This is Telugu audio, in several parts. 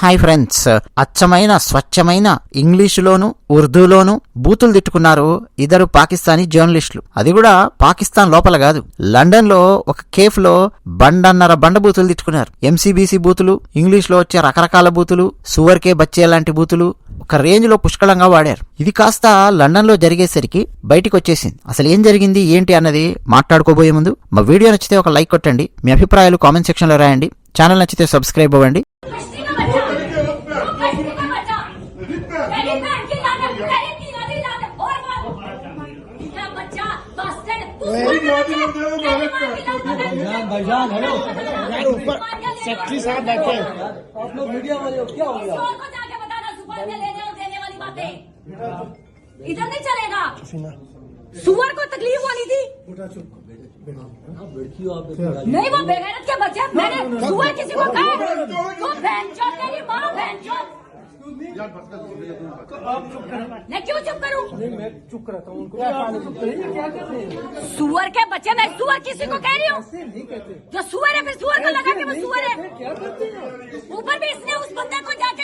Hi friends. అచ్చమైన స్వచ్ఛమైన ఇంగ్లీషులోను ఉర్దూలోను బూతులు తిట్టుకున్నారు ఇద్దరు పాకిస్తానీ జర్నలిస్టులు. అది కూడా పాకిస్తాన్ లోపల కాదు. లండన్లో ఒక కేఫ్లో బండన్నర బండ బూతులు తిట్టుకున్నారు. ఎంసీబీసీ బూతులు ఇంగ్లీష్లో వచ్చే రకరకాల బూతులు సువర్కే బచ్చే లాంటి బూతులు ఒక రేంజ్లో పుష్కలంగా వాడారు. ఇది కాస్త లండన్లో జరిగేసరికి బయటికి వచ్చేసింది అసలు ఏం జరిగింది ఏంటి అన్నది మాట్లాడుకోబోయే ముందు మా వీడియో నచ్చితే ఒక లైక్ కొట్టండి మీ అభిప్రాయాలు కామెంట్ సెక్షన్లో రాయండి ఛానల్ నచ్చితే సబ్స్క్రైబ్ అవ్వండి. भाईजान भाईजान हेलो। यार ऊपर सेक्रेटरी साहब बैठे आप लोग मीडिया वाले हो क्या हो गया? और को जाके बताना सुबह लेने और देने वाली बातें। इधर नहीं चलेगा। सुअर को तकलीफ़ होनी थी। नहीं वो बेगैरत के बच्चे मैंने सुअर किसी को कहा मैं क्यों चुप करूँ? मैं चुप रहता हूँ उनको क्या क्या कर हैं? सुअर के बच्चे मैं सुअर किसी को कह रही हूँ? ऐसे नहीं कहते। जो सुअर है फिर सुअर को लगा के वो सुअर है। क्या करते हैं ऊपर भी इसने उस बंदे को जाके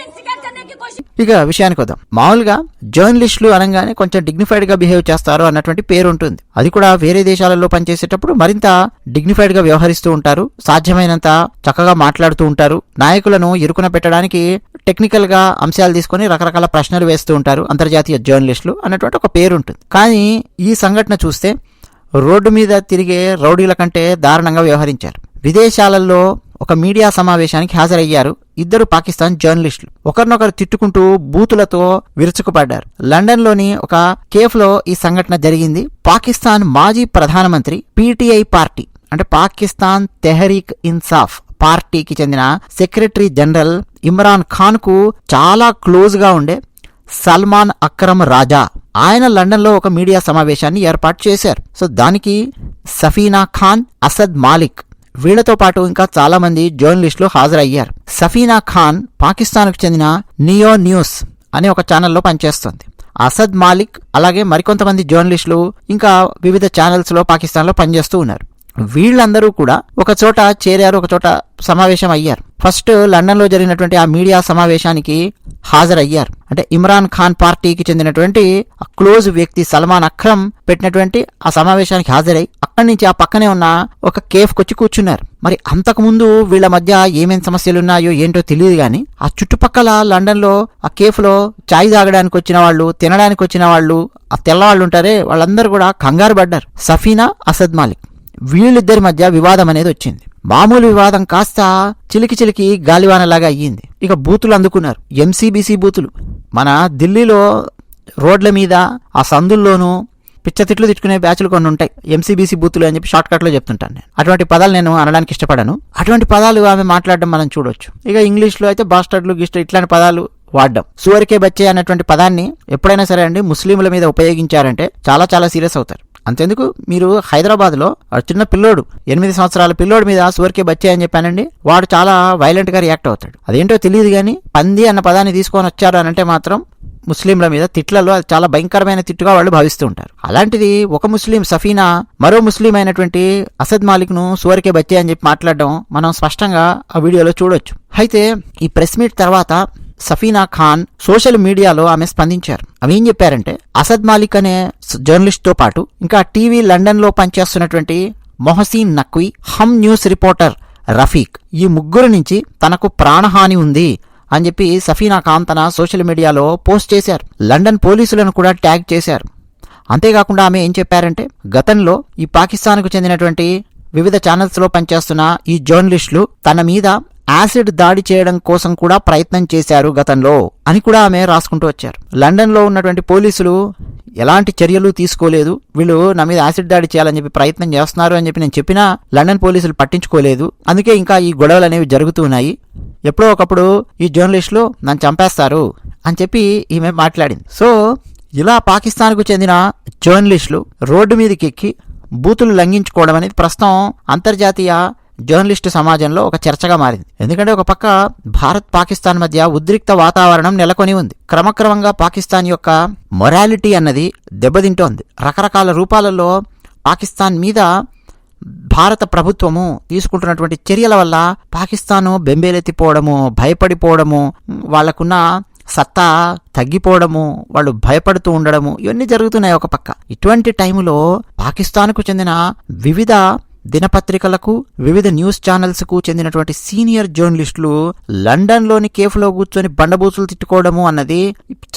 ఇక విషయానికి వద్దాం. మామూలుగా జర్నలిస్టులు అనగానే కొంచెం డిగ్నిఫైడ్గా బిహేవ్ చేస్తారు అన్నటువంటి పేరు ఉంటుంది. అది కూడా వేరే దేశాలలో పనిచేసేటప్పుడు మరింత డిగ్నిఫైడ్గా వ్యవహరిస్తూ ఉంటారు. సాధ్యమైనంత చక్కగా మాట్లాడుతూ ఉంటారు. నాయకులను ఇరుకున పెట్టడానికి టెక్నికల్గా అంశాలు తీసుకొని రకరకాల ప్రశ్నలు వేస్తూ ఉంటారు అంతర్జాతీయ జర్నలిస్టులు అన్నటువంటి ఒక పేరు ఉంటుంది. కానీ ఈ సంఘటన చూస్తే రోడ్డు మీద తిరిగే రౌడీల కంటే దారుణంగా వ్యవహరించారు. విదేశాలలో ఒక మీడియా సమావేశానికి హాజరయ్యారు ఇద్దరు పాకిస్తాన్ జర్నలిస్టులు. ఒకరినొకరు తిట్టుకుంటూ బూతులతో విరుచుకుపడ్డారు. లండన్లోని ఒక కేఫ్లో ఈ సంఘటన జరిగింది. పాకిస్తాన్ మాజీ ప్రధానమంత్రి పీటీఐ పార్టీ అంటే పాకిస్తాన్ తెహరీక్ ఇన్సాఫ్ పార్టీకి చెందిన సెక్రటరీ జనరల్ ఇమ్రాన్ ఖాన్కు చాలా క్లోజ్గా ఉండే సల్మాన్ అక్రమ్ రాజా ఆయన లండన్లో ఒక మీడియా సమావేశాన్ని ఏర్పాటు చేశారు. సో దానికి సఫీనా ఖాన్ అసద్ మాలిక్ వీళ్ళతో పాటు ఇంకా చాలామంది జర్నలిస్టులు హాజరయ్యారు. సఫీనా ఖాన్ పాకిస్తాన్కు చెందిన నియో న్యూస్ అనే ఒక ఛానల్లో పనిచేస్తుంది. అసద్ మాలిక్ అలాగే మరికొంతమంది జర్నలిస్టులు ఇంకా వివిధ ఛానల్స్లో పాకిస్తాన్లో పనిచేస్తూ ఉన్నారు. వీళ్ళందరూ కూడా ఒక చోట చేరారు ఒక చోట సమావేశం అయ్యారు ఫస్ట్ లండన్లో జరిగినటువంటి ఆ మీడియా సమావేశానికి హాజరయ్యారు. అంటే ఇమ్రాన్ ఖాన్ పార్టీకి చెందినటువంటి ఆ క్లోజ్ వ్యక్తి సల్మాన్ అక్రమ్ పెట్టినటువంటి ఆ సమావేశానికి హాజరై అక్కడి నుంచి ఆ పక్కనే ఉన్న ఒక కేఫ్ కొచ్చి కూర్చున్నారు. మరి అంతకుముందు వీళ్ళ మధ్య ఏమేం సమస్యలు ఉన్నాయో ఏంటో తెలియదు కానీ ఆ చుట్టుపక్కల లండన్లో ఆ కేఫ్లో చాయ్ తాగడానికి వచ్చిన వాళ్ళు తినడానికి వచ్చిన వాళ్ళు ఆ తెల్లవాళ్ళు ఉంటారే వాళ్ళందరూ కూడా కంగారు పడ్డారు. సఫీనా అసద్ మాలిక్. వీళ్ళిద్దరి మధ్య వివాదం అనేది వచ్చింది. మామూలు వివాదం కాస్త చిలికి చిలికి గాలివానలాగా అయ్యింది. ఇక బూతులు అందుకున్నారు. ఎంసీబీసీ బూతులు. మన ఢిల్లీలో రోడ్ల మీద ఆ సందుల్లోనూ పిచ్చతిట్లు తిట్టుకునే బ్యాచ్లు కొన్ని ఉంటాయి. ఎంసీబీసీ బూతులు అని చెప్పి షార్ట్ కట్లో చెప్తుంటాను నేను. అటువంటి పదాలు నేను అనడానికి ఇష్టపడను. అటువంటి పదాలు ఆమె మాట్లాడడం మనం చూడొచ్చు. ఇక ఇంగ్లీష్లో అయితే బాస్టర్డ్లు గిస్టర్ ఇట్లాంటి పదాలు వాడడం. సువరికే బచ్చే అన్నటువంటి పదాన్ని ఎప్పుడైనా సరే అండి ముస్లింల మీద ఉపయోగించారంటే చాలా చాలా సీరియస్ అవుతారు. అంతెందుకు? మీరు హైదరాబాద్లో చిన్న పిల్లోడు ఎనిమిది సంవత్సరాల పిల్లోడు మీద సువర్కే బచ్చే అని చెప్పానండి. వాడు చాలా వైలెంట్గా రియాక్ట్ అవుతాడు. అదేంటో తెలియదు కానీ పంది అన్న పదాన్ని తీసుకొని వచ్చారు అని అంటే మాత్రం ముస్లింల మీద తిట్లలో అది చాలా భయంకరమైన తిట్టుగా వాళ్ళు భావిస్తూ ఉంటారు. అలాంటిది ఒక ముస్లిం సఫీనా మరో ముస్లిం అయినటువంటి అసద్ మాలిక్ను సువర్కే బచ్చే అని చెప్పి మాట్లాడడం మనం స్పష్టంగా ఆ వీడియోలో చూడొచ్చు. అయితే ఈ ప్రెస్ మీట్ తర్వాత సఫీనా ఖాన్ సోషల్ మీడియాలో ఆమె స్పందించారు. అవి ఏం చెప్పారంటే అసద్ మాలిక్ అనే జర్నలిస్ట్తో పాటు ఇంకా టీవీ లండన్లో పనిచేస్తున్నటువంటి మొహసీన్ నక్వీ హమ్ న్యూస్ రిపోర్టర్ రఫీక్ ఈ ముగ్గురు నుంచి తనకు ప్రాణహాని ఉంది అని చెప్పి సఫీనా ఖాన్ తన సోషల్ మీడియాలో పోస్ట్ చేశారు. లండన్ పోలీసులను కూడా ట్యాగ్ చేశారు. అంతేకాకుండా ఆమె ఏం చెప్పారంటే గతంలో ఈ పాకిస్తాన్కు చెందినటువంటి వివిధ ఛానల్స్లో పనిచేస్తున్న ఈ జర్నలిస్టులు తన మీద యాసిడ్ దాడి చేయడం కోసం కూడా ప్రయత్నం చేశారు గతంలో అని కూడా ఆమె రాసుకుంటూ వచ్చారు. లండన్లో ఉన్నటువంటి పోలీసులు ఎలాంటి చర్యలు తీసుకోలేదు. వీళ్ళు నా మీద యాసిడ్ దాడి చేయాలని చెప్పి ప్రయత్నం చేస్తున్నారు అని చెప్పి నేను చెప్పినా లండన్ పోలీసులు పట్టించుకోలేదు. అందుకే ఇంకా ఈ గొడవలు అనేవి జరుగుతున్నాయి ఎప్పుడో ఒకప్పుడు ఈ జర్నలిస్టులు నన్ను చంపేస్తారు అని చెప్పి ఈమె మాట్లాడింది. సో ఇలా పాకిస్తాన్కు చెందిన జర్నలిస్టులు రోడ్డు మీదకి ఎక్కి బూతులు లంఘించుకోవడం అనేది ప్రస్తుతం అంతర్జాతీయ జర్నలిస్టు సమాజంలో ఒక చర్చగా మారింది. ఎందుకంటే ఒక పక్క భారత్ పాకిస్తాన్ మధ్య ఉద్రిక్త వాతావరణం నెలకొని ఉంది. క్రమక్రమంగా పాకిస్తాన్ యొక్క మొరాలిటీ అన్నది దెబ్బతింటోంది. రకరకాల రూపాలలో పాకిస్తాన్ మీద భారత ప్రభుత్వము తీసుకుంటున్నటువంటి చర్యల వల్ల పాకిస్తాను బెంబేలెత్తిపోవడము భయపడిపోవడము వాళ్ళకున్న సత్తా తగ్గిపోవడము వాళ్ళు భయపడుతూ ఉండడము ఇవన్నీ జరుగుతున్నాయి ఒక పక్క. ఇటువంటి టైములో పాకిస్తాన్కు చెందిన వివిధ దినపత్రికలకు వివిధ న్యూస్ ఛానల్స్కు చెందినటువంటి సీనియర్ జర్నలిస్టులు లండన్లోని కేఫ్లో కూర్చొని బండబూతులు తిట్టుకోవడము అన్నది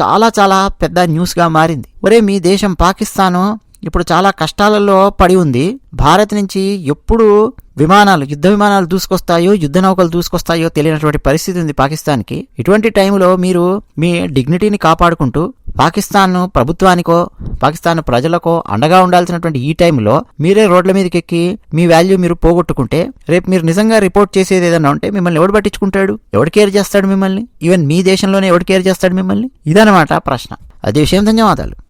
చాలా చాలా పెద్ద న్యూస్గా మారింది. ఒరే మీ దేశం పాకిస్తాను ఇప్పుడు చాలా కష్టాలలో పడి ఉంది. భారత్ నుంచి ఎప్పుడు విమానాలు యుద్ధ విమానాలు దూసుకొస్తాయో యుద్ధ నౌకలు దూసుకొస్తాయో తెలియనటువంటి పరిస్థితి ఉంది పాకిస్తాన్కి. ఇటువంటి టైంలో మీరు మీ డిగ్నిటీని కాపాడుకుంటూ పాకిస్తాన్ ప్రభుత్వానికో పాకిస్తాన్ ప్రజలకో అండగా ఉండాల్సినటువంటి ఈ టైంలో మీరే రోడ్ల మీదకి ఎక్కి మీ వాల్యూ మీరు పోగొట్టుకుంటే రేపు మీరు నిజంగా రిపోర్ట్ చేసేది ఏదైనా ఉంటే మిమ్మల్ని ఎవడు పట్టించుకుంటాడు? ఎవడు కేర్ చేస్తాడు మిమ్మల్ని? ఈవెన్ మీ దేశంలోనే ఎవడు కేర్ చేస్తాడు మిమ్మల్ని? ఇదనమాట ప్రశ్న. అదే విషయం ధన్యవాదాలు.